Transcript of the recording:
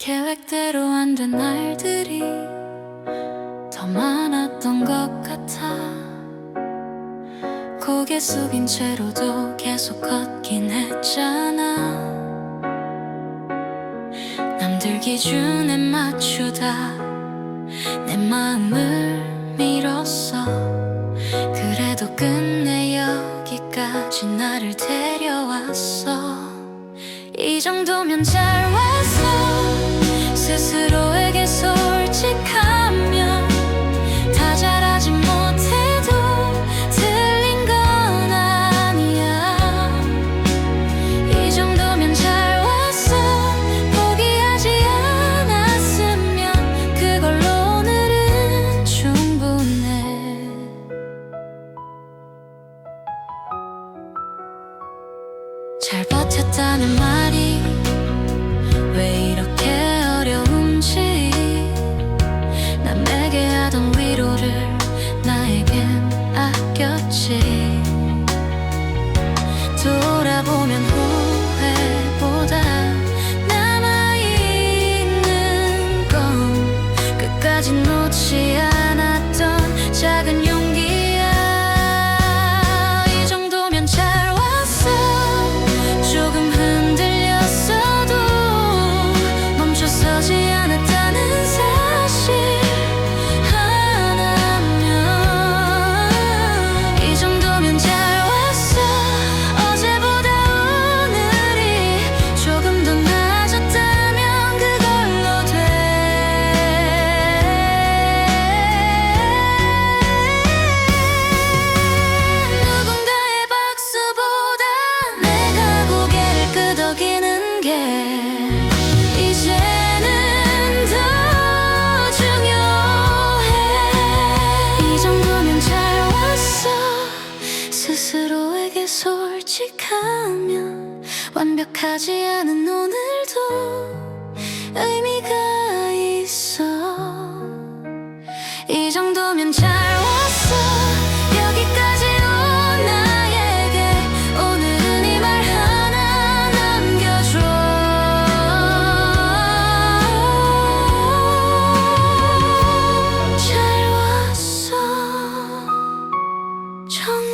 계획대로 안 된 날들이 더 많았던 것 같아. 고개 숙인 채로도 계속 걷긴 했잖아. 남들 기준에 맞추다. 내 마음을 밀었어. 그래도 끝내 여기까지 나를 데려왔어. 이 정도면 잘 왔어 스스로에게 솔직하면 다 잘하지 못해도 틀린 건 아니야. 이 정도면 잘 왔어. 포기하지 않았으면 그걸로 오늘은 충분해. 잘 버텼다는 말 돌아보면 후회보다 남아있는 건 끝까지 놓지 않았던 작은 용 간직하며 완벽하지 않은 오늘도 의미가 있어. 이 정도면 잘 왔어. 여기까지 온 나에게 오늘은 이 말 하나 남겨줘. 잘 왔어. 정